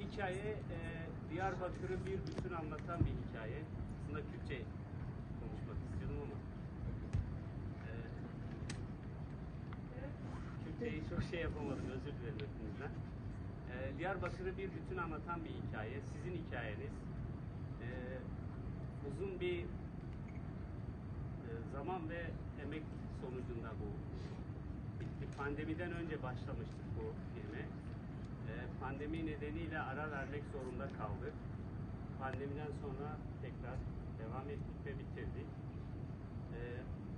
Hikaye e, Diyarbakır'ı bir bütün anlatan bir hikaye. Aslında Kürtçe konuşmak istiyordum ama e, Kürtçeyi çok şey yapamadım. Özür dilerim hepinizden. Diyarbakır'ı bir bütün anlatan bir hikaye. Sizin hikayeniz. E, uzun bir e, zaman ve emek sonucunda bu bitti. Pandemiden önce başlamıştık bu filme. E, pandemi nedeniyle ara vermek zorunda kaldık. Pandemiden sonra tekrar devam ettik ve bitirdik. E,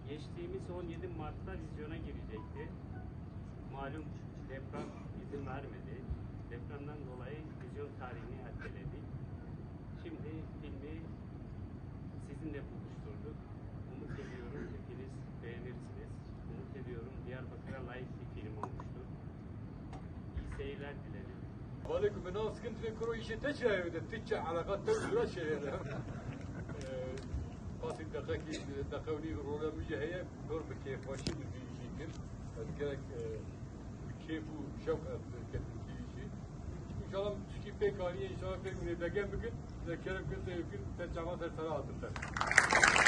geçtiğimiz 17 Mart'ta vizyona girecekti. Malum deprem izin vermedi Depremden dolayı vizyon tarihini erteledik. Şimdi filmi sizinle buluşturduk. Umut ediyorum hepiniz beğenirsiniz. Umut ediyorum Diyarbakır'a layık bir film olmuştur. İyi seyirler dilerim. بالك من ناس كنت في كرويش تجري تتشع علاقات تجري شيء قاسي دقيقة دقوني رولا مجي هي دور بكيف واشي من في شيء كنت أذكرك كيف وشوق كنت पे कहानी इंशाल्लाह फिर उन्हें बैगम बिकट जब खेल बिकट तो फिर चावा सर सरा आते हैं